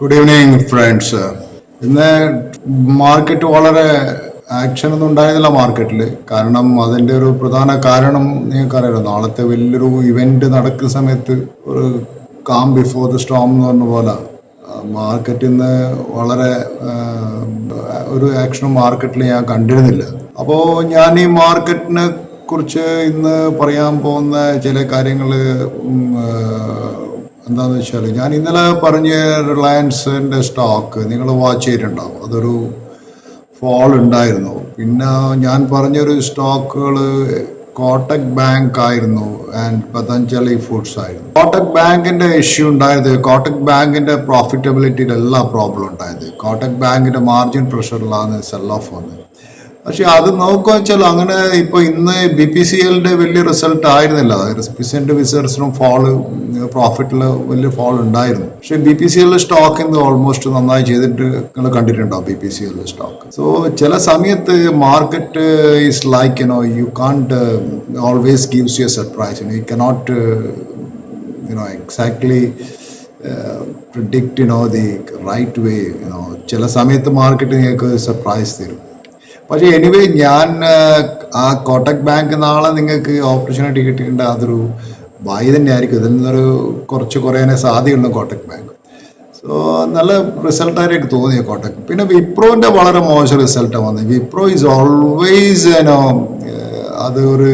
Good evening friends ഇന്ന് market വളരെ action ഒന്നും ഉണ്ടായിരുന്നില്ല മാർക്കറ്റിൽ കാരണം അതിന്റെ ഒരു പ്രധാന കാരണം നിങ്ങൾക്കറിയാലോ നാളത്തെ വലിയൊരു ഇവന്റ് നടക്കുന്ന സമയത്ത് ഒരു കാം ബിഫോർ ദ സ്റ്റോം എന്ന് പറഞ്ഞ പോലെ. മാർക്കറ്റ് ഇന്ന് വളരെ ഒരു ആക്ഷനും മാർക്കറ്റിൽ ഞാൻ കണ്ടിരുന്നില്ല. അപ്പോൾ ഞാൻ ഈ മാർക്കറ്റിനെ കുറിച്ച് ഇന്ന് പറയാൻ പോകുന്ന ചില കാര്യങ്ങൾ എന്താണെന്ന് വെച്ചാൽ ഞാൻ ഇന്നലെ പറഞ്ഞ റിലയൻസിന്റെ സ്റ്റോക്ക് നിങ്ങൾ വാച്ച് ചെയ്തിട്ടുണ്ടാവും. അതൊരു ഫോൾ ഉണ്ടായിരുന്നു. പിന്നെ ഞാൻ പറഞ്ഞൊരു സ്റ്റോക്കുകൾ കോട്ടക് ബാങ്ക് ആയിരുന്നു ആൻഡ് പതഞ്ജലി ഫുഡ്സ് ആയിരുന്നു. കോട്ടക് ബാങ്കിന്റെ ഇഷ്യൂ ഉണ്ടായത് കോട്ടക് ബാങ്കിന്റെ പ്രോഫിറ്റബിലിറ്റിയിലെല്ലാം പ്രോബ്ലം ഉണ്ടായത് കോട്ടക് ബാങ്കിന്റെ മാർജിൻ പ്രഷറിലാണ് സെൽ ഓഫ് വന്നത്. പക്ഷെ അത് നോക്കുക വെച്ചാൽ അങ്ങനെ ഇപ്പൊ ഇന്ന് ബി പി സി എല്ലിന്റെ വലിയ റിസൾട്ട് ആയിരുന്നില്ല. പിസെന്റ് വിസേഴ്സിനും ഫോൾ പ്രോഫിറ്റിൽ വലിയ ഫോൾ ഉണ്ടായിരുന്നു. പക്ഷെ ബി പി സി എല്ലിലെ സ്റ്റോക്ക് ഇന്ന് ഓൾമോസ്റ്റ് നന്നായി ചെയ്തിട്ട് നിങ്ങൾ കണ്ടിട്ടുണ്ടോ ബി പി സി എല്ലിന്റെ സ്റ്റോക്ക് സോ ചില സമയത്ത് market is like you know you can't always gives you surprise you cannot you know exactly predict you know the right way you know ചില സമയത്ത് മാർക്കറ്റ് നിങ്ങൾക്ക് സർപ്രൈസ് തരും. പക്ഷേ anyway ഞാൻ ആ, കോട്ടക് ബാങ്ക് നാളെ നിങ്ങൾക്ക് ഓപ്പർച്യൂണിറ്റി കിട്ടിയിട്ടുണ്ട് അതൊരു ബായി തന്നെ ആയിരിക്കും. ഇതിൽ നിന്നൊരു കുറച്ച് കുറയാനേ സാധ്യതയുള്ളൂ കോട്ടക് ബാങ്ക്. സോ നല്ല റിസൾട്ടായിട്ട് എനിക്ക് തോന്നിയ കോട്ടക്. പിന്നെ വിപ്രോന്റെ വളരെ മോശം റിസൾട്ടാണ് വന്നത്. വിപ്രോ ഈസ് ഓൾവേസ് ഏനോ അത് ഒരു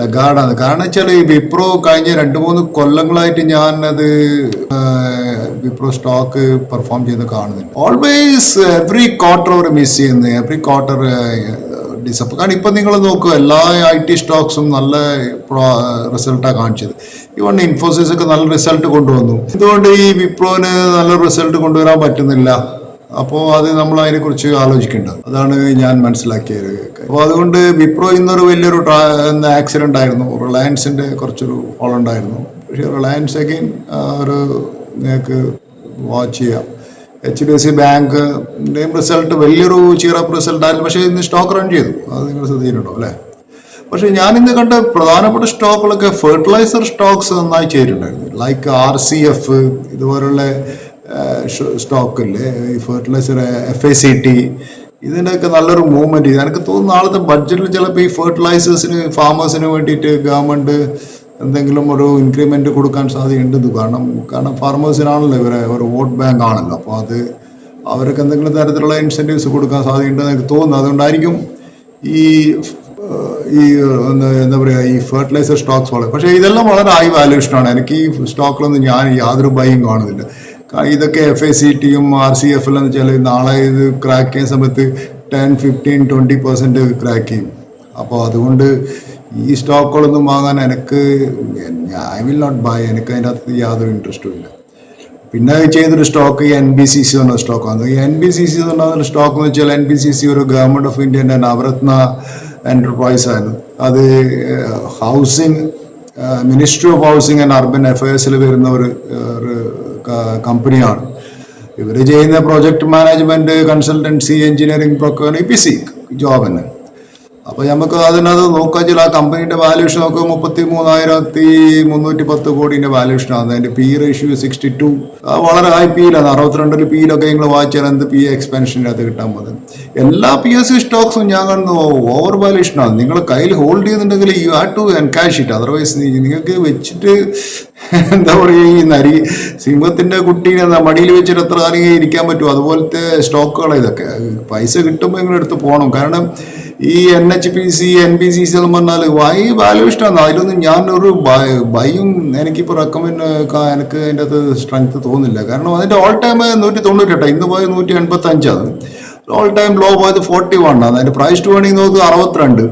ലഗാർഡാണ് കാരണം വെച്ചാൽ ഈ വിപ്രോ കഴിഞ്ഞ രണ്ട് മൂന്ന് കൊല്ലങ്ങളായിട്ട് ഞാൻ അത് വിപ്രോ സ്റ്റോക്ക് പെർഫോം ചെയ്ത് കാണുന്നുണ്ട്. ഓൾവേസ് എവറി ക്വാർട്ടർ അവർ മിസ് ചെയ്യുന്നത് എവറി ക്വാർട്ടർ ഡിസപ്പ് കാരണം ഇപ്പം നിങ്ങൾ നോക്കുക എല്ലാ ഐ ടി സ്റ്റോക്സും നല്ല റിസൾട്ടാണ് കാണിച്ചത്. ഇവൺ ഇൻഫോസിസ് ഒക്കെ നല്ല റിസൾട്ട് കൊണ്ടുവന്നു. എന്തുകൊണ്ട് ഈ വിപ്രോന് നല്ല റിസൾട്ട് കൊണ്ടുവരാൻ പറ്റുന്നില്ല. അപ്പോൾ അത് നമ്മൾ അതിനെക്കുറിച്ച് ആലോചിക്കേണ്ടത്. അതാണ് ഞാൻ മനസ്സിലാക്കിയത് അപ്പോൾ അതുകൊണ്ട് വിപ്രോ ഇന്നൊരു വലിയൊരു ആക്സിഡന്റ് ആയിരുന്നു. റിലയൻസിന്റെ കുറച്ചൊരു ഫോൾ ഉണ്ടായിരുന്നു. പക്ഷേ റിലയൻസ് അഗെയിൻ ഒരു നിങ്ങൾക്ക് വാച്ച് ചെയ്യാം. എച്ച് ഡി എഫ് സി ബാങ്കിന്റെയും റിസൾട്ട് വലിയൊരു ചീറപ്പ് റിസൾട്ട് ആയിരുന്നു. പക്ഷേ ഇന്ന് സ്റ്റോക്ക് റൺ ചെയ്തു. അത് നിങ്ങൾ ശ്രദ്ധിച്ചിട്ടുണ്ടോ അല്ലേ? പക്ഷേ ഞാൻ ഇന്ന് കണ്ട പ്രധാനപ്പെട്ട സ്റ്റോക്കുകളൊക്കെ ഫെർട്ടിലൈസർ സ്റ്റോക്സ് നന്നായി ചെയ്തിട്ടുണ്ടായിരുന്നു ലൈക്ക് ആർ സി എഫ് ഇതുപോലുള്ള സ്റ്റോക്കില്ലേ? ഈ fertiliser F I C T ഇതിന്റെയൊക്കെ നല്ലൊരു മൂവ്മെന്റ് എനിക്ക് തോന്നുന്നു ആളത്തെ ബഡ്ജറ്റിൽ ചിലപ്പോൾ ഈ ഫെർട്ടിലൈസേഴ്സിന് ഫാമേഴ്സിന് വേണ്ടിയിട്ട് ഗവൺമെന്റ് എന്തെങ്കിലും ഒരു ഇൻക്രിമെന്റ് കൊടുക്കാൻ സാധ്യതയുണ്ടെന്ന് കാരണം കാരണം ഫാർമേഴ്സിനാണല്ലോ ഇവരെ ഒരു വോട്ട് ബാങ്ക് ആണല്ലോ. അപ്പോൾ അത് അവർക്ക് എന്തെങ്കിലും തരത്തിലുള്ള ഇൻസെന്റീവ്സ് കൊടുക്കാൻ സാധ്യതയുണ്ടെന്ന് എനിക്ക് തോന്നുന്നു. അതുകൊണ്ടായിരിക്കും ഈ ഈ എന്താ പറയുക ഈ ഫെർട്ടിലൈസർ സ്റ്റോക്സ് വളരെ പക്ഷേ ഇതെല്ലാം വളരെ ഹൈ വാല്യൂഷനാണ് എനിക്ക് ഈ സ്റ്റോക്കിലൊന്നും ഞാൻ യാതൊരു ഭയം കാണുന്നില്ല. ഇതൊക്കെ എഫ് എ സി ടിയും ആർ സി എഫ് എല്ലാം വെച്ചാൽ നാളെ ഇത് ക്രാക്ക് ചെയ്യുന്ന സമയത്ത് ten fifteen twenty percent crack ചെയ്യും. അപ്പോൾ അതുകൊണ്ട് ഈ സ്റ്റോക്കുകളൊന്നും വാങ്ങാൻ എനിക്ക് ഐ വിൽ നോട്ട് ബൈ എനിക്ക് അതിന്റെ അകത്ത് യാതൊരു ഇൻട്രസ്റ്റും ഇല്ല. പിന്നെ ചെയ്തൊരു സ്റ്റോക്ക് ഈ എൻ ബി സി സി എന്ന സ്റ്റോക്കാണ് ഈ എൻ ബി സി സി എന്ന് സ്റ്റോക്ക് എന്ന് വെച്ചാൽ എൻ ബി സി സി ഒരു ഗവൺമെന്റ് ഓഫ് ഇന്ത്യന്റെ നവരത്ന എന്റർപ്രൈസ് ആയിരുന്നു അത് housing ministry of housing and urban അഫയേഴ്സിൽ വരുന്ന ഒരു കമ്പനിയാണ്. ഇവർ ചെയ്യുന്ന project management consultancy engineering procure P C job തന്നെ. അപ്പൊ നമുക്ക് അതിനകത്ത് നോക്കുക വെച്ചാൽ ആ കമ്പനിയുടെ വാല്യൂഷൻ നോക്കുക മുപ്പത്തി മൂന്നായിരത്തി മുന്നൂറ്റി പത്ത് കോടിന്റെ വാല്യൂഷൻ ആണ്. അതിന്റെ പി റേഷ്യൂ സിക്സ്റ്റി ടു വളരെ ഹൈ പി പിയിലാണ് അറുപത്തിരണ്ടിൽ പിയിലൊക്കെ നിങ്ങൾ വായിച്ചാൽ എന്ത് പി എക്സ്പെൻഷന്റെ അത് കിട്ടാൻ പോകുന്നത്. എല്ലാ പി എസ് സി സ്റ്റോക്സും ഞാൻ കാണുന്നു ഓവർ വാല്യൂഷനാണ് നിങ്ങൾ കയ്യിൽ ഹോൾഡ് ചെയ്യുന്നുണ്ടെങ്കിൽ you have to encash it otherwise നിങ്ങൾക്ക് വെച്ചിട്ട് എന്താ പറയുക ഈ നരി സിംഹത്തിന്റെ കുട്ടീനെ മടിയിൽ വെച്ചിട്ട് എത്ര കാലം ഇരിക്കാൻ പറ്റുമോ അതുപോലത്തെ സ്റ്റോക്കുകളാണ് ഇതൊക്കെ. പൈസ കിട്ടുമ്പോൾ നിങ്ങളെടുത്ത് പോകണം കാരണം ഈ N H P C N P C C എന്ന് പറഞ്ഞാൽ വൈ വാല്യൂഷനാണ് അതിലൊന്നും ഞാൻ ഒരു ബൈയും എനിക്കിപ്പോൾ റെക്കമെൻഡ് എനിക്ക് അതിന്റെ അകത്ത് സ്ട്രെങ്ത് തോന്നില്ല കാരണം അതിന്റെ ഓൾ ടൈം നൂറ്റി തൊണ്ണൂറ്റെട്ട് ഇന്ന് പോയത് നൂറ്റി എൺപത്തി അഞ്ചാണ് ഓൾ ടൈം ലോ പോയത് ഫോർട്ടി വൺ ആണ്. അതിന്റെ പ്രൈസ് ടു വേണമെങ്കിൽ നോക്കുക അറുപത്തിരണ്ട്.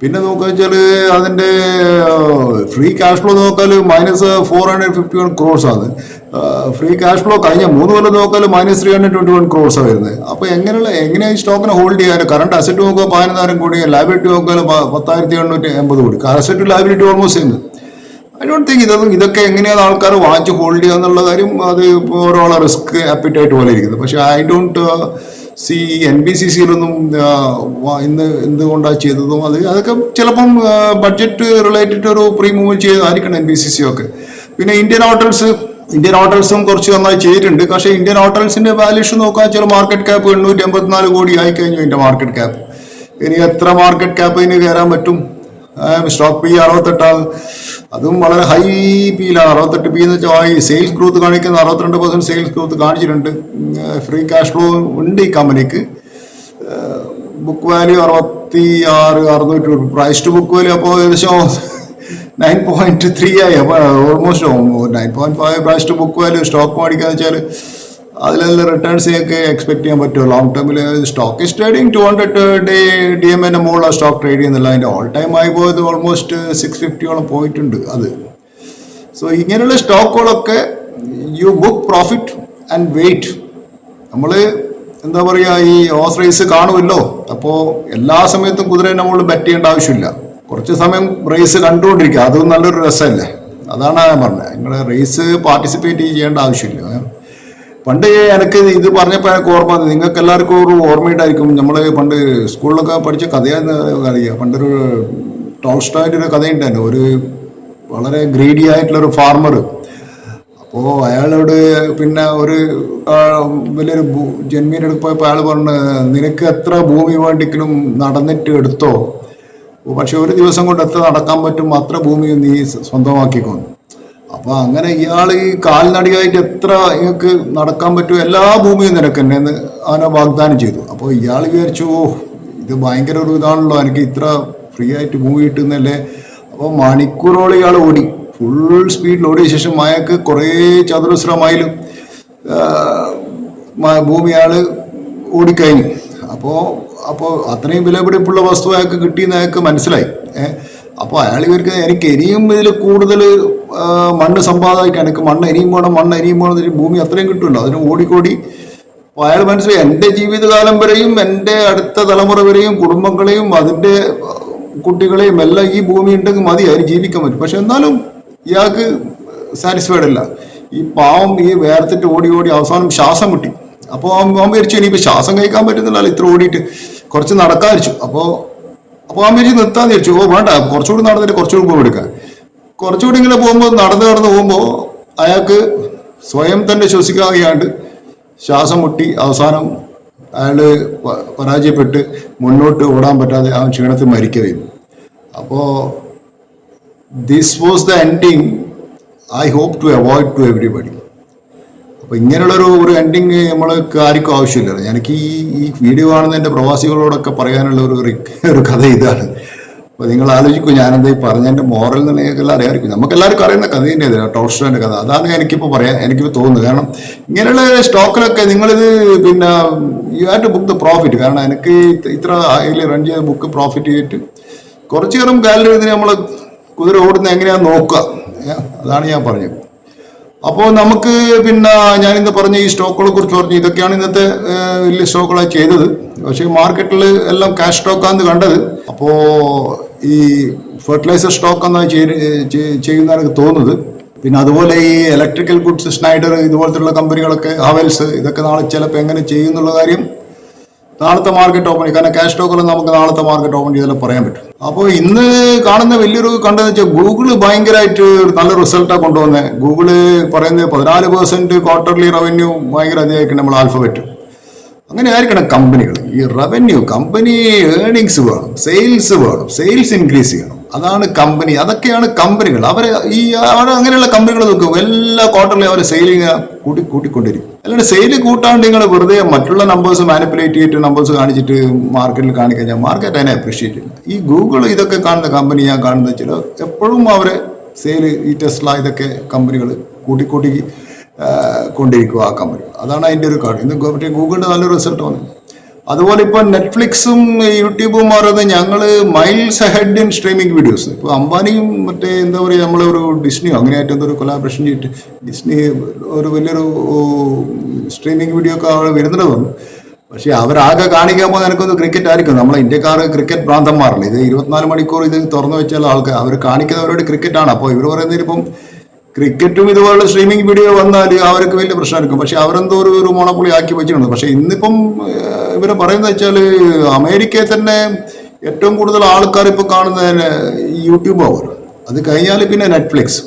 പിന്നെ നോക്കുക വെച്ചാൽ അതിന്റെ free cash flow നോക്കാൽ minus four hundred fifty one crores ആണ്. ഫ്രീ ക്യാഷ് ഫ്ലോ കഴിഞ്ഞ മൂന്ന് കൊല്ലം നോക്കിയാൽ minus three hundred twenty one crores വരുന്നത്. അപ്പോൾ എങ്ങനെയുള്ള എങ്ങനെ ഈ സ്റ്റോക്കിനെ ഹോൾഡ് ചെയ്യാൻ? കറണ്ട് അസറ്റ് നോക്കുക പതിനായിരം കോടി ലയബിലിറ്റി നോക്കിയാൽ പ- പത്തായിരത്തി എണ്ണൂറ്റി എൺപത് കോടി. അസറ്റ് ലയബിലിറ്റി ഓൾമോസ്റ്റ് ചെയ്യുന്നത് ഐ ഡോണ്ട് തിങ്ക് ഇതൊന്നും ഇതൊക്കെ എങ്ങനെയാണ് ആൾക്കാർ വാങ്ങിച്ച് ഹോൾഡ് ചെയ്യുക എന്നുള്ള കാര്യം അത് ഓരോളെ റിസ്ക് അപ്പിറ്റായിട്ട് പോലെ ഇരിക്കുന്നത് പക്ഷെ I don't C N B C സിയിലൊന്നും ഇന്ന് എന്തുകൊണ്ടാണ് ചെയ്തതും അത് അതൊക്കെ ചിലപ്പം ബഡ്ജറ്റ് റിലേറ്റഡ് ഒരു പ്രീ മൂവ് ചെയ്തായിരിക്കണം എൻ ബി സി സി ഒക്കെ. പിന്നെ ഇന്ത്യൻ ഹോട്ടൽസ് ഇന്ത്യൻ ഹോട്ടൽസും കുറച്ച് നന്നായി ചെയ്തിട്ടുണ്ട്. പക്ഷെ ഇന്ത്യൻ ഹോട്ടൽസിന്റെ വാല്യൂഷൻ നോക്കാൻ ചില മാർക്കറ്റ് ക്യാപ്പ് എണ്ണൂറ്റി എൺപത്തിനാല് കോടി ആയി കഴിഞ്ഞു ഇതിന്റെ മാർക്കറ്റ് ക്യാപ്പ് ഇനി എത്ര മാർക്കറ്റ് ക്യാപ്പ് ഇതിന് കയറാൻ പറ്റും? സ്റ്റോക്ക് പി അറുപത്തെട്ടാൽ അതും വളരെ ഹൈ പിയിലാണ് അറുപത്തെട്ട് പി എന്ന് വെച്ചാൽ സെയിൽസ് ഗ്രോത്ത് കാണിക്കുന്ന അറുപത്തിരണ്ട് പെർസെന്റ് സെയിൽസ് ഗ്രോത്ത് കാണിച്ചിട്ടുണ്ട്. ഫ്രീ ക്യാഷ് ഫ്ലോ ഉണ്ട് ഈ കമ്പനിക്ക് ബുക്ക് വാല്യൂ അറുപത്തി ആറ് അറുന്നൂറ്റി പ്രൈസ് ടു ബുക്ക് വാല്യൂ അപ്പോൾ ഏകദേശം നയൻ പോയിന്റ് ത്രീ ആയി. ഓൾമോസ്റ്റ് നയൻ പോയിന്റ് ഫൈവ് പ്രാവശ്യം ബുക്ക് വാല്യൂ സ്റ്റോക്ക് മേടിക്കാന്ന് വെച്ചാൽ അതിലെല്ലാം ഒക്കെ എക്സ്പെക്ട് ചെയ്യാൻ പറ്റുമോ? ലോങ് ടേമിൽ stock is trading two hundred day D M എന്റെ മുകളിലാണ് സ്റ്റോക്ക് ട്രേഡ് ചെയ്യുന്നില്ല അതിന്റെ ഓൾ ടൈം ആയി പോയത് ഓൾമോസ്റ്റ് സിക്സ് ഫിഫ്റ്റിയോളം പോയിട്ടുണ്ട് അത്. സോ ഇങ്ങനെയുള്ള സ്റ്റോക്കുകളൊക്കെ you book profit and wait നമ്മൾ എന്താ പറയുക ഈ ഓഫ് റേസ് കാണുമല്ലോ. അപ്പോൾ എല്ലാ സമയത്തും കുതിരയെ നമ്മൾ ബെറ്റ് ചെയ്യേണ്ട ആവശ്യമില്ല. കുറച്ച് സമയം റേസ് കണ്ടുകൊണ്ടിരിക്കുക. അതും നല്ലൊരു രസമല്ലേ? അതാണ് ഞാൻ പറഞ്ഞത്. നിങ്ങൾ റേസ് പാർട്ടിസിപ്പേറ്റ് ചെയ്യേണ്ട ആവശ്യമില്ല. പണ്ട് എനിക്ക് ഇത് പറഞ്ഞപ്പോൾ എനിക്ക് ഓർമ്മ നിങ്ങൾക്ക് എല്ലാവർക്കും ഒരു ഓർമ്മയുണ്ടായിരിക്കും. നമ്മൾ പണ്ട് സ്കൂളിലൊക്കെ പഠിച്ച കഥയെന്ന് അറിയാം. പണ്ടൊരു ടോൾസ്റ്റായിട്ട് ഒരു കഥയുണ്ടായിരുന്നു. ഒരു വളരെ ഗ്രീഡി ആയിട്ടുള്ള ഒരു ഫാർമർ അപ്പോൾ അയാളോട് പിന്നെ ഒരു വലിയൊരു ജന്മീനെടുപ്പ് പോയപ്പോൾ അയാൾ പറഞ്ഞു നിനക്ക് എത്ര ഭൂമി വേണ്ടിക്കലും നടന്നിട്ട് എടുത്തോ? പക്ഷെ ഒരു ദിവസം കൊണ്ട് എത്ര നടക്കാൻ പറ്റും അത്ര ഭൂമി നീ സ്വന്തമാക്കിക്കൊന്നു അപ്പോൾ അപ്പൊ അങ്ങനെ ഇയാൾ ഈ കാൽനടിയായിട്ട് എത്ര ഇയാൾക്ക് നടക്കാൻ പറ്റും എല്ലാ ഭൂമിയും നിനക്ക് തന്നെ എന്ന് അവനെ വാഗ്ദാനം ചെയ്തു. അപ്പോൾ ഇയാൾ വിചാരിച്ചു ഓ ഇത് ഭയങ്കര ഒരു ഇതാണല്ലോ എനിക്ക് ഇത്ര ഫ്രീ ആയിട്ട് ഭൂമി കിട്ടുന്നല്ലേ. അപ്പോൾ മണിക്കൂറോളം ഇയാൾ ഓടി. ഫുൾ സ്പീഡിൽ ഓടിയ ശേഷം അയാൾക്ക് കുറേ ചതുരശ്ര അയാൾ ഓടിക്കഴിഞ്ഞു. അപ്പോൾ അപ്പോൾ അത്രയും വിലപിടിപ്പുള്ള വസ്തു അയാൾക്ക് കിട്ടിയെന്ന് മനസ്സിലായി. അപ്പോൾ അയാൾ ഇവർക്ക് എനിക്ക് ഇനിയും ഇതിൽ കൂടുതൽ മണ്ണ് സമ്പാദിക്കാൻ എനിക്ക് മണ്ണ് ഇനിയും വേണം മണ്ണ് ഇനിയും വേണം ഭൂമി അത്രയും കിട്ടുമല്ലോ അതിന് ഓടിക്കോടി. അപ്പോൾ അയാൾ മനസ്സിലായി എന്റെ ജീവിതകാലം വരെയും എന്റെ അടുത്ത തലമുറ വരെയും കുടുംബങ്ങളെയും അതിന്റെ കുട്ടികളെയും എല്ലാം ഈ ഭൂമി ഉണ്ടെങ്കിൽ മതി അതിന് ജീവിക്കാൻ പറ്റും. പക്ഷെ എന്നാലും ഇയാൾക്ക് സാറ്റിസ്ഫൈഡ് അല്ല. ഈ പാവം ഈ വേർത്തിട്ട് ഓടി ഓടി അവസാനം ശ്വാസം മുട്ടി. അപ്പോൾ അവൻ വിചാരിച്ചു ഇനിയിപ്പോൾ ശ്വാസം കഴിക്കാൻ പറ്റുന്നില്ല ഇത്ര ഓടിയിട്ട്. കുറച്ച് നടക്കാതിരിച്ചു അപ്പോൾ അപ്പോൾ അവൻ വിചാരിച്ചു നിർത്താൻ വിചാരിച്ചു. ഓ വേണ്ട കുറച്ചുകൂടി നടന്നിട്ട് കുറച്ചുകൂടി പോകും എടുക്കാൻ കുറച്ചുകൂടി ഇങ്ങനെ പോകുമ്പോൾ നടന്ന് നടന്ന് പോകുമ്പോൾ അയാൾക്ക് സ്വയം തന്നെ ശ്വസിക്കാതെയാണ്ട് ശ്വാസം മുട്ടി അവസാനം അയാൾ പരാജയപ്പെട്ട് മുന്നോട്ട് ഓടാൻ പറ്റാതെ അവൻ ക്ഷീണത്തിൽ മരിക്കുകയും. അപ്പോൾ this was the ending I hope to avoid to everybody അപ്പോൾ ഇങ്ങനെയുള്ളൊരു ഒരു എൻഡിങ് നമ്മൾ ആർക്കും ആവശ്യമില്ല എനിക്ക് ഈ ഈ വീഡിയോ കാണുന്ന എന്റെ പ്രവാസികളോടൊക്കെ പറയാനുള്ള ഒരു ഒരു കഥ ഇതാണ്. അപ്പോൾ നിങ്ങൾ ആലോചിക്കും ഞാനെന്താ ഈ പറഞ്ഞതിന്റെ മോറൽ എന്ന് നിങ്ങൾക്ക് അറിയാമായിരിക്കും നമുക്ക് എല്ലാവർക്കും അറിയുന്ന കഥ തന്നെയാണ് ടോൾസ്റ്റോന്റെ കഥ. അതാണ് എനിക്കിപ്പോൾ പറയാൻ എനിക്കിപ്പോൾ തോന്നുന്നത്. കാരണം ഇങ്ങനെയുള്ള സ്റ്റോക്കിലൊക്കെ നിങ്ങളിത് പിന്നെ you have to book the profit കാരണം എനിക്ക് ഇത്ര അതിൽ റൺ ചെയ്ത ബുക്ക് പ്രോഫിറ്റ് ചെയ്തിട്ട് കുറച്ച് നേരം ഗാലറി ഇതിന് നമ്മൾ കുതിര ഓടുന്ന എങ്ങനെയാന്ന് നോക്കുക. അതാണ് ഞാൻ പറഞ്ഞത്. അപ്പോൾ നമുക്ക് പിന്നെ ഞാൻ ഞാനിന്ന് പറഞ്ഞ ഈ സ്റ്റോക്കുകളെ കുറിച്ച് പറഞ്ഞു ഇതൊക്കെയാണ് ഇന്നത്തെ വലിയ സ്റ്റോക്കുകളായി ചെയ്തത്. പക്ഷേ മാർക്കറ്റിൽ എല്ലാം ക്യാഷ് സ്റ്റോക്കാന്ന് കണ്ടത്. അപ്പോൾ ഈ ഫെർട്ടിലൈസർ സ്റ്റോക്ക് എന്നാണ് ചെയ്യുന്ന എനിക്ക് തോന്നുന്നത്. പിന്നെ അതുപോലെ ഈ ഇലക്ട്രിക്കൽ ഗുഡ്സ് സ്നൈഡർ ഇതുപോലത്തുള്ള കമ്പനികളൊക്കെ ഹവൽസ് ഇതൊക്കെ നാളെ ചിലപ്പോൾ എങ്ങനെ ചെയ്യുന്നുള്ള കാര്യം നാളത്തെ മാർക്കറ്റ് ഓപ്പൺ കാരണം ക്യാഷ് ടോക്കറിൽ നമുക്ക് നാളത്തെ മാർക്കറ്റ് ഓപ്പൺ ചെയ്താലും പറയാൻ പറ്റും. അപ്പോൾ ഇന്ന് കാണുന്ന വലിയൊരു കണ്ടെന്ന് വെച്ചാൽ ഗൂഗിൾ ഭയങ്കരമായിട്ട് ഒരു നല്ല റിസൾട്ടാണ് കൊണ്ടുവന്നത് ഗൂഗിൾ പറയുന്നത് പതിനാല് പെർസെന്റ് ക്വാർട്ടർലി റവന്യൂ ഭയങ്കര അധികമായിരിക്കും നമ്മൾ ആൽഫബറ്റ് അങ്ങനെ ആയിരിക്കണം കമ്പനികൾ ഈ റവന്യൂ കമ്പനി ഏർണിങ്സ് വേണം സെയിൽസ് വേണം സെയിൽസ് ഇൻക്രീസ് ചെയ്യണം. അതാണ് കമ്പനി അതൊക്കെയാണ് കമ്പനികൾ അവർ ഈ അവിടെ അങ്ങനെയുള്ള കമ്പനികൾ നോക്കും. എല്ലാ ക്വാർട്ടറിലും അവർ സെയിലിങ് കൂട്ടി കൂട്ടിക്കൊണ്ടിരിക്കും. അല്ലാണ്ട് സെയിൽ കൂട്ടാണ്ട് നിങ്ങൾ വെറുതെ മറ്റുള്ള നമ്പേഴ്സ് മാനിപ്പുലേറ്റ് ചെയ്തിട്ട് നമ്പേഴ്സ് കാണിച്ചിട്ട് മാർക്കറ്റിൽ കാണിക്കഴിഞ്ഞാൽ മാർക്കറ്റ് അതിനെ അപ്രീഷിയേറ്റ് ചെയ്യുന്നത് ഈ ഗൂഗിൾ ഇതൊക്കെ കാണുന്ന കമ്പനി ഞാൻ കാണുന്ന വെച്ചാൽ എപ്പോഴും അവർ സെയിൽ ഈ ടെസ്ല ഇതൊക്കെ കമ്പനികൾ കൂട്ടിക്കൂട്ടി കൊണ്ടിരിക്കുക ആ കമ്പനി അതാണ് അതിന്റെ ഒരു കാര്യം. ഇന്ന് മറ്റേ ഗൂഗിളിന്റെ നല്ലൊരു റിസൾട്ട് വന്നു. അതുപോലെ ഇപ്പോൾ നെറ്റ്ഫ്ലിക്സും യൂട്യൂബും പറയുന്നത് ഞങ്ങൾ miles head in streaming videos ഇപ്പോൾ അംബാനിയും മറ്റേ എന്താ പറയുക നമ്മളൊരു ഡിസ്നിയോ അങ്ങനെയായിട്ട് എന്തൊരു കൊലാബറേഷൻ ചെയ്തിട്ട് ഡിസ്നി ഒരു വലിയൊരു സ്ട്രീമിംഗ് വീഡിയോ ഒക്കെ അവിടെ വരുന്നത് തോന്നുന്നു. പക്ഷേ അവരാകെ കാണിക്കാൻ പോകുന്ന എനിക്കൊന്ന് ക്രിക്കറ്റ് ആയിരിക്കും. നമ്മളെ ഇന്ത്യക്കാർ ക്രിക്കറ്റ് ഭ്രാന്തന്മാരല്ലേ? ഇത് ഇരുപത്തിനാല് മണിക്കൂർ ഇത് തുറന്നു വെച്ചാൽ ആൾക്കാർ അവർ കാണിക്കുന്നവരോട് ക്രിക്കറ്റാണ് അപ്പോൾ ഇവർ പറയുന്നതിൽ ഇപ്പം ക്രിക്കറ്റും ഇതുപോലുള്ള സ്ട്രീമിംഗ് വീഡിയോ വന്നാൽ അവർക്ക് വലിയ പ്രശ്നമായിരിക്കും. പക്ഷെ അവരെന്തോ ഒരു ഒരു മോണപ്പൊളി ആക്കി വെച്ചിട്ടുണ്ട്. പക്ഷെ ഇന്നിപ്പം ഇവർ പറയുന്നത് വെച്ചാൽ അമേരിക്കയിൽ തന്നെ ഏറ്റവും കൂടുതൽ ആൾക്കാർ ഇപ്പോൾ കാണുന്നതിന് യൂട്യൂബ് അവർ. അത് കഴിഞ്ഞാൽ പിന്നെ നെറ്റ്ഫ്ലിക്സ്.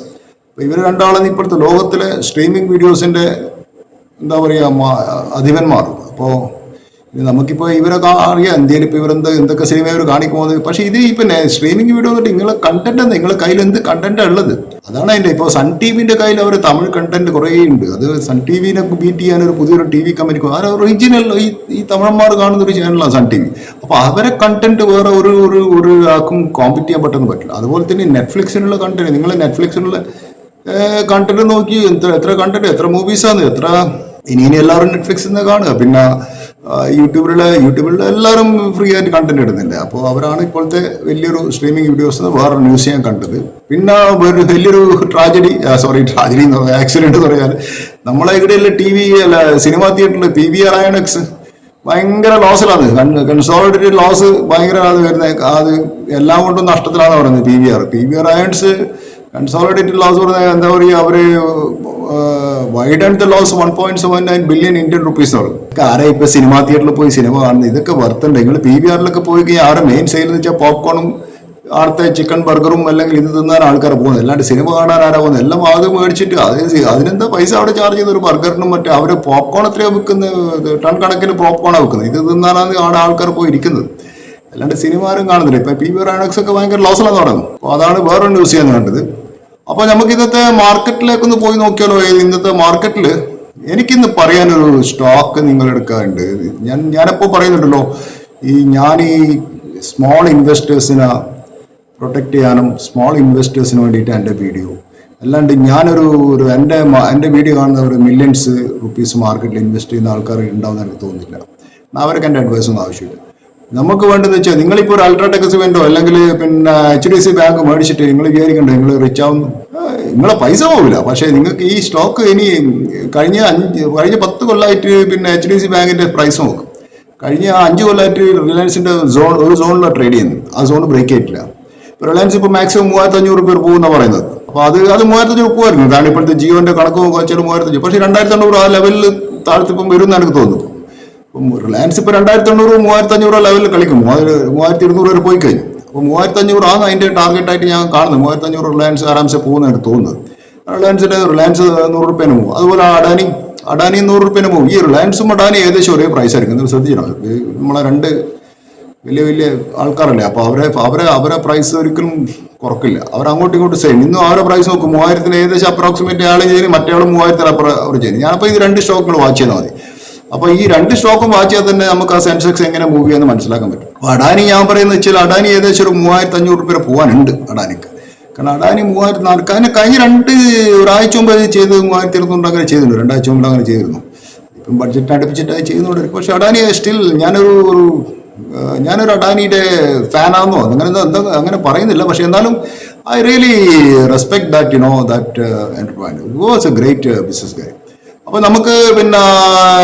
ഇവർ രണ്ടാളും ഇപ്പോഴത്തെ ലോകത്തിലെ സ്ട്രീമിംഗ് വീഡിയോസിന്റെ എന്താ പറയുക അധിപന്മാർ. അപ്പോൾ നമുക്കിപ്പോൾ ഇവരെ അറിയാം ഇന്ത്യയിൽ ഇപ്പോൾ ഇവരെന്ത് എന്തൊക്കെ സിനിമ ഇവർ കാണിക്കുന്നത് പക്ഷേ ഇത് ഇപ്പം സ്ട്രീമിംഗ് വീഡിയോ എന്നിട്ട് നിങ്ങളെ കണ്ടന്റ് എന്താ? നിങ്ങളെ കയ്യിൽ എന്ത് കണ്ടന്റാണ് ഉള്ളത്? അതാണ് അതിന്റെ ഇപ്പോൾ സൺ ടി വിന്റെ കയ്യിൽ അവർ തമിഴ് കണ്ടന്റ് കുറേ ഉണ്ട്. അത് സൺ ടി വിനെ ബീറ്റ് ചെയ്യാൻ ഒരു പുതിയൊരു ടി വി കമ്പനിക്ക് അത് ഒറിജിനൽ ഈ ഈ തമിഴന്മാർ കാണുന്ന ഒരു ചാനലാണ് സൺ ടി വി അപ്പോൾ അവരെ കണ്ടന്റ് വേറെ ഒരു ഒരു ഒരു ആൾക്കും കോമ്പറ്റ് ചെയ്യാൻ പറ്റുന്ന പറ്റില്ല. അതുപോലെ തന്നെ നെറ്റ്ഫ്ലിക്സിനുള്ള കണ്ടന്റ് നിങ്ങൾ നെറ്റ്ഫ്ലിക്സിനുള്ള കണ്ടന്റ് നോക്കി എത്ര എത്ര കണ്ടന്റ് എത്ര മൂവീസാണ് എത്ര ഇനി ഇനി എല്ലാവരും നെറ്റ്ഫ്ലിക്സിൽ നിന്ന് കാണുക. പിന്നെ ആ, യൂട്യൂബിലുള്ള യൂട്യൂബിലുള്ള എല്ലാവരും ഫ്രീ ആയിട്ട് കണ്ടന്റ് ഇടുന്നില്ല. അപ്പോൾ അവരാണ് ഇപ്പോഴത്തെ വലിയൊരു സ്ട്രീമിംഗ് വീഡിയോസ് വേറൊരു ന്യൂസ് ഞാൻ കണ്ടത്. പിന്നെ ഒരു വലിയൊരു ട്രാജഡി സോറി ട്രാജഡി എന്ന് പറയാം ആക്സിഡന്റ് പറയാൻ നമ്മളെ ഇവിടെയുള്ള ടി വി അല്ല സിനിമാ തിയേറ്ററിൽ പി വി ആർ അയണക്സ് ഭയങ്കര ലോസിലാണ് കൺസോളിഡേറ്റഡ് ലോസ് ഭയങ്കര അത് വരുന്നത് അത് എല്ലാം കൊണ്ടും നഷ്ടത്തിലാണ് പറയുന്നത് P V R P V R Inox consolidated loss പറഞ്ഞാൽ എന്താ പറയുക അവർ wide and the loss one point seven nine billion Indian rupees ആണ്. ആരാ ഇപ്പൊ സിനിമാ തിയേറ്ററിൽ പോയി സിനിമ കാണുന്നത്? ഇതൊക്കെ വർത്തുണ്ട് നിങ്ങൾ പി വി ആറിലൊക്കെ പോയി കഴിഞ്ഞാൽ ആരുടെ മെയിൻ സെയിൽ എന്ന് വെച്ചാൽ പോപ്കോണും അടുത്ത ചിക്കൻ ബർഗറും അല്ലെങ്കിൽ ഇത് തിന്നാൻ ആൾക്കാർ പോകുന്നത്. അല്ലാണ്ട് സിനിമ കാണാൻ ആരാ പോകുന്നത്? എല്ലാം ആദ്യം മേടിച്ചിട്ട് അത് അതിനെന്താ പൈസ അവിടെ ചാർജ് ചെയ്ത് ഒരു ബർഗറിനും മറ്റേ അവർ പോപ്കോൺ എത്രയോ വിൽക്കുന്നത് ടൺ കണക്കിന് പോപ്കോണാണ് വിൽക്കുന്നത് ഇത് തിന്നാനാണ് അവിടെ ആൾക്കാർ പോയി ഇരിക്കുന്നത്. അല്ലാണ്ട് സിനിമ ആരും കാണുന്നില്ല. ഇപ്പൊ പി വി റാണക്സ് ഒക്കെ ഭയങ്കര ലോസിലാണ് തുടങ്ങും അപ്പോൾ അതാണ് വേറൊരു ന്യൂസ് ചെയ്യാൻ കണ്ടത്. അപ്പോൾ നമുക്ക് ഇന്നത്തെ മാർക്കറ്റിലേക്ക് ഒന്ന് പോയി നോക്കിയാലോ? ഇന്നത്തെ മാർക്കറ്റിൽ എനിക്കിന്ന് പറയാനൊരു സ്റ്റോക്ക് നിങ്ങൾ എടുക്കാറുണ്ട്. ഞാൻ ഞാനപ്പോൾ പറയുന്നുണ്ടല്ലോ ഈ ഞാൻ ഈ സ്മോൾ ഇൻവെസ്റ്റേഴ്സിനെ പ്രൊട്ടക്ട് ചെയ്യാനും സ്മോൾ ഇൻവെസ്റ്റേഴ്സിന് വേണ്ടിയിട്ട് എന്റെ വീഡിയോ. അല്ലാണ്ട് ഞാനൊരു ഒരു എന്റെ എന്റെ വീഡിയോ കാണുന്ന ഒരു മില്യൺസ് റുപ്പീസ് മാർക്കറ്റിൽ ഇൻവെസ്റ്റ് ചെയ്യുന്ന ആൾക്കാർ ഉണ്ടാവുമെന്ന് എനിക്ക് തോന്നുന്നില്ല. അവർക്ക് എന്റെ അഡ്വൈസ് ഒന്നും ആവശ്യമില്ല. നമുക്ക് വേണ്ടതെന്ന് വെച്ചാൽ നിങ്ങളിപ്പോൾ ഒരു അൾട്രാടെക്സ് വേണ്ടോ അല്ലെങ്കിൽ പിന്നെ എച്ച് ഡി സി ബാങ്ക് മേടിച്ചിട്ട് നിങ്ങൾ വിചാരിക്കണ്ടോ നിങ്ങൾ റിച്ച് ആവുന്നു നിങ്ങളെ പൈസ പോവില്ല. പക്ഷേ നിങ്ങൾക്ക് ഈ സ്റ്റോക്ക് ഇനി കഴിഞ്ഞ അഞ്ച് കഴിഞ്ഞ പത്ത് കൊല്ലമായിട്ട് പിന്നെ എച്ച് ഡി സി ബാങ്കിന്റെ പ്രൈസ് നോക്കും. കഴിഞ്ഞ അഞ്ച് കൊല്ലമായിട്ട് റിലയൻസിന്റെ സോൺ ഒരു സോണിലാണ് ട്രേഡ് ചെയ്യുന്നത്. ആ സോൺ ബ്രേക്ക് ആയിട്ടില്ല. ഇപ്പോൾ റിലയൻസ് ഇപ്പോൾ മാക്സിമം മൂവായിരത്തി അഞ്ഞൂറ് പേർ പോകുന്ന പറയുന്നത്. അപ്പോൾ അത് അത് മൂവായിരത്തി അഞ്ഞൂറ് പോകുമായിരുന്നു കാരണം ഇപ്പോഴത്തെ ജിയോന്റെ കണക്ക് വെച്ചാൽ മൂവായിരത്തി അഞ്ഞൂറ് പക്ഷേ രണ്ടായിരത്തി അഞ്ഞൂറ് ആ ലെവലിൽ താഴ്ത്തിപ്പം വരും എന്ന് എനിക്ക് തോന്നുന്നു റിലയൻസ് ഇപ്പോൾ രണ്ടായിരത്തി എണ്ണൂറ് മൂവായിരത്തി അഞ്ഞൂറ് ലെവലിൽ കളിക്കും മൂവായിരം മൂവായിരത്തി ഇരുന്നൂറ് വരെ പോയി കഴിഞ്ഞു അപ്പോൾ മൂവായിരത്തി അഞ്ഞൂറ് ആണ് അതിന്റെ ടാർഗറ്റ് ആയിട്ട് ഞാൻ കാണുന്നത്. മൂവായിരത്തി അഞ്ഞൂറ് റിലയൻസ് ആരാംശം പോകുന്നതായിട്ട് തോന്നുന്നത്. റിലയൻസിന്റെ റിലയൻസ് നൂറ് റുപ്യന് പോകും. അതുപോലെ അഡാനി അഡാനി നൂറ് റുപ്യന് പോകും. ഈ റിലയൻസും അഡാനി ഏകദേശം ഒരേ പ്രൈസ് ആയിരിക്കും. നിങ്ങൾ ശ്രദ്ധിക്കണം. നമ്മളെ രണ്ട് വലിയ വലിയ ആൾക്കാരല്ലേ. അപ്പോൾ അവരെ അവരെ അവരെ പ്രൈസ് ഒരിക്കലും കുറക്കില്ല. അവർ അങ്ങോട്ടും ഇങ്ങോട്ടും സെയിം ഇന്നും അവരെ പ്രൈസ് നോക്കും. മൂവായിരത്തിന് ഏകദേശം അപ്രോക്സിമേറ്റ് ആൾ ചെയ്യും മറ്റേ ആൾ മൂവായിരത്തിന് അപ്പുറം അവർ ചെയ്യും. ഞാനപ്പോൾ ഇത് രണ്ട് സ്റ്റോക്കുകൾ വാച്ച് ചെയ്താൽ മതി. അപ്പോൾ ഈ രണ്ട് സ്റ്റോക്കും വാച്ച് ചെയ്താൽ തന്നെ നമുക്ക് ആ സെൻസെക്സ് എങ്ങനെ മൂവ് ചെയ്യാന്ന് മനസ്സിലാക്കാൻ പറ്റും. അപ്പോൾ അഡാനി ഞാൻ പറയുന്നത് വെച്ചാൽ അഡാനി ഏകദേശം ഒരു മൂവായിരത്തി അഞ്ഞൂറ് രൂപ പോകാനുണ്ട് അഡാനിക്ക്. കാരണം അഡാനി മൂവായിരത്തി നാല് കാരണം കഴിഞ്ഞ രണ്ട് ഒരാഴ്ച മുമ്പ് ചെയ്ത് മൂവായിരത്തി ഇരുന്നൂറ് അങ്ങനെ ചെയ്തിട്ടുണ്ട് രണ്ടാഴ്ച മുമ്പ് അങ്ങനെ ചെയ്തിരുന്നു. ഇപ്പം ബഡ്ജറ്റ് അടുപ്പിച്ചിട്ട് ചെയ്യുന്നുണ്ട് പക്ഷെ അഡാനി സ്റ്റിൽ ഞാനൊരു ഒരു ഞാനൊരു അഡാനിയുടെ ഫാനാണെന്നോ അങ്ങനെ എന്താ അങ്ങനെ പറയുന്നില്ല. പക്ഷെ എന്നാലും I really respect that you know that entrepreneur was a great business guy അപ്പോൾ നമുക്ക് പിന്നെ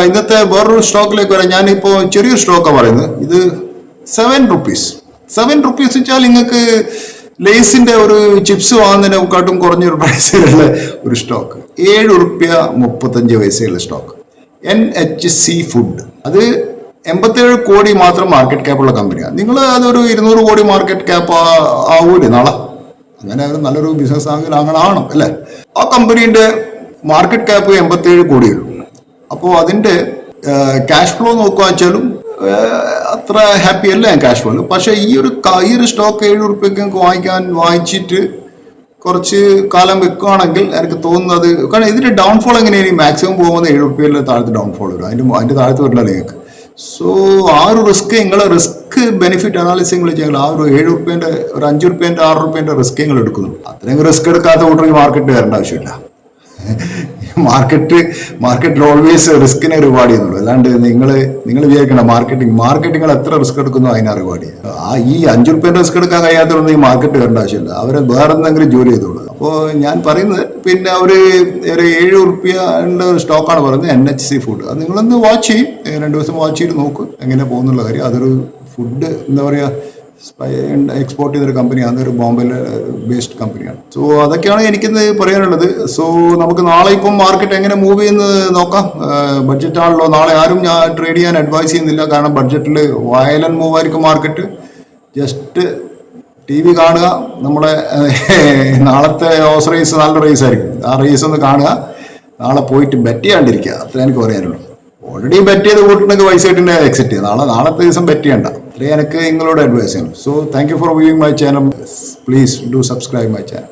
ഇന്നത്തെ വേറൊരു സ്റ്റോക്കിലേക്ക് വരാം. ഞാനിപ്പോൾ ചെറിയൊരു സ്റ്റോക്കാണ് പറയുന്നത്. ഇത് സെവൻ റുപ്പീസ് സെവൻ റുപ്പീസ് വെച്ചാൽ നിങ്ങൾക്ക് ലേസിന്റെ ഒരു ചിപ്സ് വാങ്ങുന്നതിനെക്കാട്ടും കുറഞ്ഞൊരു പൈസയുള്ള ഒരു സ്റ്റോക്ക് ഏഴ് ഉറുപ്യ മുപ്പത്തഞ്ച് പൈസയുള്ള stock N H C food അത് എൺപത്തേഴ് കോടി മാത്രം മാർക്കറ്റ് ക്യാപ്പുള്ള കമ്പനിയാണ് നിങ്ങൾ അതൊരു ഇരുന്നൂറ് കോടി മാർക്കറ്റ് ക്യാപ്പ് ആവൂലേ നാളെ? അങ്ങനെ നല്ലൊരു ബിസിനസ് ആണെങ്കിൽ അങ്ങനെ ആണോ അല്ലേ? ആ കമ്പനീന്റെ മാർക്കറ്റ് ക്യാപ്പ് എൺപത്തിയേഴ് കോടിയുള്ളൂ അപ്പോൾ അതിന്റെ ക്യാഷ് ഫ്ലോ നോക്കുക വെച്ചാലും അത്ര ഹാപ്പി അല്ല ഞാൻ ക്യാഷ് ഫ്ലോ പക്ഷേ ഈ ഒരു ഈ ഒരു സ്റ്റോക്ക് ഏഴ് ഉറുപ്പ്യക്ക് വാങ്ങിക്കാൻ വാങ്ങിച്ചിട്ട് കുറച്ച് കാലം വെക്കുകയാണെങ്കിൽ എനിക്ക് തോന്നുന്നത് കാരണം ഇതിന്റെ ഡൗൺഫോൾ എങ്ങനെയായിരിക്കും? മാക്സിമം പോകുന്നത് ഏഴ് റുപ്യയിലെ താഴത്ത് ഡൗൺഫോൾ വരും. അതിന്റെ അതിന്റെ താഴത്ത് വരില്ല നിങ്ങൾക്ക്. സോ ആ ഒരു റിസ്ക് നിങ്ങളെ റിസ്ക് ബെനിഫിറ്റ് അനാലിസിസ് നിങ്ങൾ ചെയ്യാൻ ആ ഒരു ഏഴ് ഉറുപ്പ്യന്റെ ഒരു അഞ്ച് ഉറുപ്പ്യന്റെ ആറ് ഉറുപ്പ്യന്റെ റിസ്ക് നിങ്ങൾ എടുക്കുന്നു. അത്രയും റിസ്ക് എടുക്കാത്ത കൂട്ടർക്ക് മാർക്കറ്റ് വരേണ്ട ആവശ്യമില്ല. മാർക്കറ്റ് മാർക്കറ്റിൽ ഓൾവേസ് റിസ്കിനെ റിവാർഡ് ചെയ്യുന്നുള്ളൂ. അല്ലാണ്ട് നിങ്ങൾ നിങ്ങൾ വിചാരിക്കണം മാർക്കറ്റിംഗ് മാർക്കറ്റിങ്ങൾ എത്ര റിസ്ക് എടുക്കുന്നു അതിനെ റിവാർഡ് ചെയ്യുക ആ ഈ അഞ്ചു റുപ്യന്റെ റിസ്ക് എടുക്കാൻ കഴിയാത്തതൊന്നും ഈ മാർക്കറ്റ് വരേണ്ട ആവശ്യമില്ല. അവരെ വേറെ എന്തെങ്കിലും ജോലി ചെയ്തോളൂ. അപ്പോൾ ഞാൻ പറയുന്നത് പിന്നെ ഒരു ഒരു ഏഴ് റുപ്യന്റെ സ്റ്റോക്കാണ് പറയുന്നത് എൻ എച്ച് സി ഫുഡ് അത് നിങ്ങളൊന്ന് വാച്ച് ചെയ്യും. രണ്ട് ദിവസം വാച്ച് ചെയ്ത് നോക്കും എങ്ങനെ പോകുന്നുള്ള കാര്യം. അതൊരു ഫുഡ് എന്താ പറയുക എക്സ്പോർട്ട് ചെയ്തൊരു കമ്പനിയാണ് ഒരു ബോംബെ ബേസ്ഡ് കമ്പനിയാണ് സോ അതൊക്കെയാണ് എനിക്കിന്ന് പറയാനുള്ളത്. സോ നമുക്ക് നാളെ ഇപ്പം മാർക്കറ്റ് എങ്ങനെ മൂവ് ചെയ്യുന്നത് നോക്കാം. ബഡ്ജറ്റ് ആണല്ലോ. നാളെ ആരും ഞാൻ ട്രേഡ് ചെയ്യാൻ അഡ്വൈസ് ചെയ്യുന്നില്ല. കാരണം ബഡ്ജറ്റിൽ വയലൻ മൂവ് ആയിരിക്കും മാർക്കറ്റ് ജസ്റ്റ് ടി വി കാണുക. നമ്മളെ നാളത്തെ ഓസ് റേസ് നല്ല റേസ് ആയിരിക്കും. ആ റേസ് ഒന്ന് കാണുക. നാളെ പോയിട്ട് ബെറ്റ് ചെയ്യാണ്ടിരിക്കുക. അത്ര എനിക്ക് പറയാനുള്ളൂ. ഓൾറെഡി ബെറ്റ് ചെയ്ത് കൂട്ടിട്ടുണ്ടെങ്കിൽ പൈസ കിട്ടുന്ന എക്സിറ്റ് നാളെ നാളത്തെ ദിവസം ബെറ്റ് ചെയ്യണ്ട. എനിക്ക് നിങ്ങളുടെ അഡ്വൈസ് ആണ് so thank you for viewing my channel please do subscribe my channel